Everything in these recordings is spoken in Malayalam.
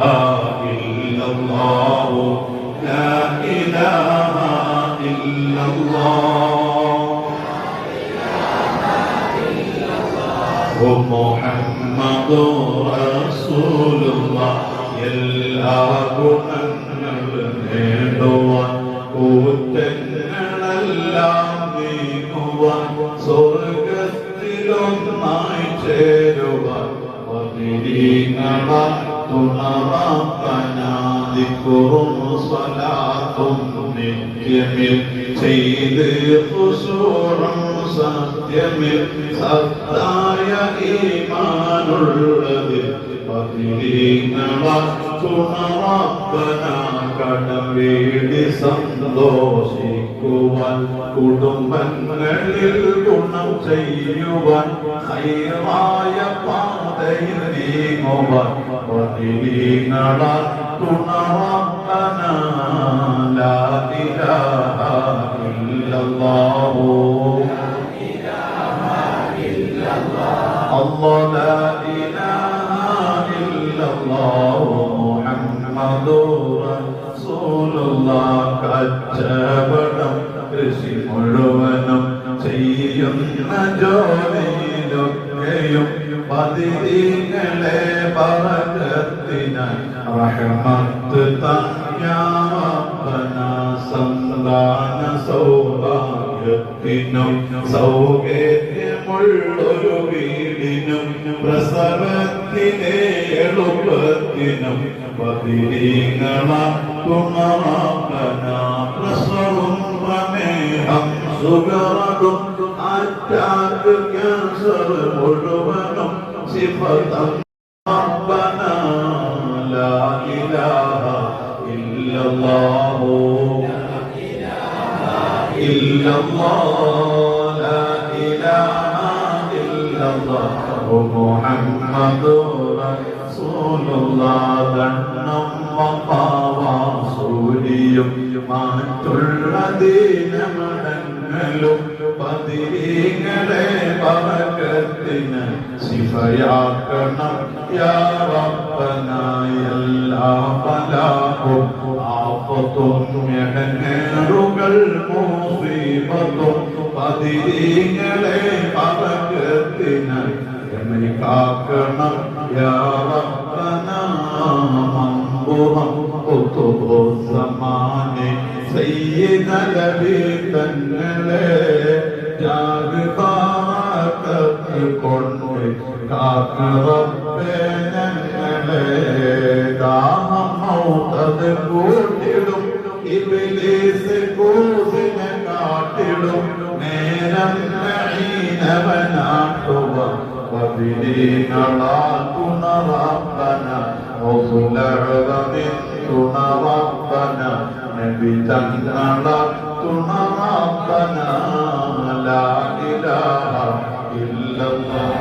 إلا الله لا إله إلا الله محمد رسول الله എല്ലാവർക്കും നേടുവാൻ കൂറ്റങ്ങളെല്ലാം നീങ്ങുവാൻ സ്വർഗത്തിലൊന്നായി ചേരുവാൻ പതിരീങ്ങളാൽ തുണറാപ്പനാദിക്കുറും സ്വലാത്തും നിത്യമിൽ ചെയ്ത് കുസൂറും സത്യമിൽ സത്തായ ഈമാനുള്ളത് പതിരീങ്ങളാൽ തുണറാപ്പന കടവേടി സന്തോഷിക്കുവാൻ കുടുംബങ്ങളിൽ ഗുണം ചെയ്യുവാൻ ഹൈറായ പാതയിൽ നീങ്ങുവാൻ പതിരീങ്ങളാൽ തുണറാപ്പന ലാ ഇലാഹ ഇല്ലല്ലാഹു الله لا إله إلا الله محمد رسول الله കച്ചവടം കൃഷി മുഴുവനും ചെയ്യുന്ന ജോലിയിലൊക്കെയും പതിരികളെ പറകത്തിനായി റഹ്മത്ത് തഞ്ഞാവന സന്താന സൗഭാഗ്യത്തിനും സൗകര്യമുള്ളൊരു വീടിനും പ്രസവത്തിനെ എളുപ്പത്തിനും പതിരീങ്ങള തുണറാപ്പന പ്രസവം പ്രമേഹം സുഗറതും അറ്റാക്ക് ക്യാൻസർ മുഴുവനും സിഫതം ربنا لا إله إلا الله إلا الله لا إله إلا الله محمد رسول الله ദണ്ണം വപ്പാവാസൂരിയും മാറ്റുള്ള ദീനമടങ്ങലും പതിരീങ്ങളെ പറക്കത്തിന് ശിഫയാക്കണം യാ റബ്ബനായ എല്ലാ പലാഹും ആഫത്തും എടങ്ങേറുകൾ മുസീബത്തും പതിരീങ്ങളെ പറക്കത്തിന് എന്നെ കാക്കണം യാ റബ്ബന മമ്പുറം കുത്തുബു സമാനെ സയ്യിദ നബി തങ്ങളെ ജാഗതാക്കത്ത് കൊണ്ട് കാക്കറപ്പേ ഞങ്ങളെ ദാഹം മൗതത് കൂട്ടിടും ഇബിലീസ് കൂസിനെ കാട്ടിടും നേരം നഈനവനാട്ടുവ وبديننا ربنا وصل عظم ربنا نبتنا ربنا ربنا لا إله إلا الله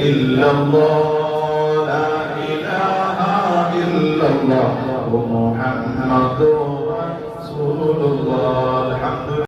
إلا الله لا إله إلا الله محمد رسول الله الحمد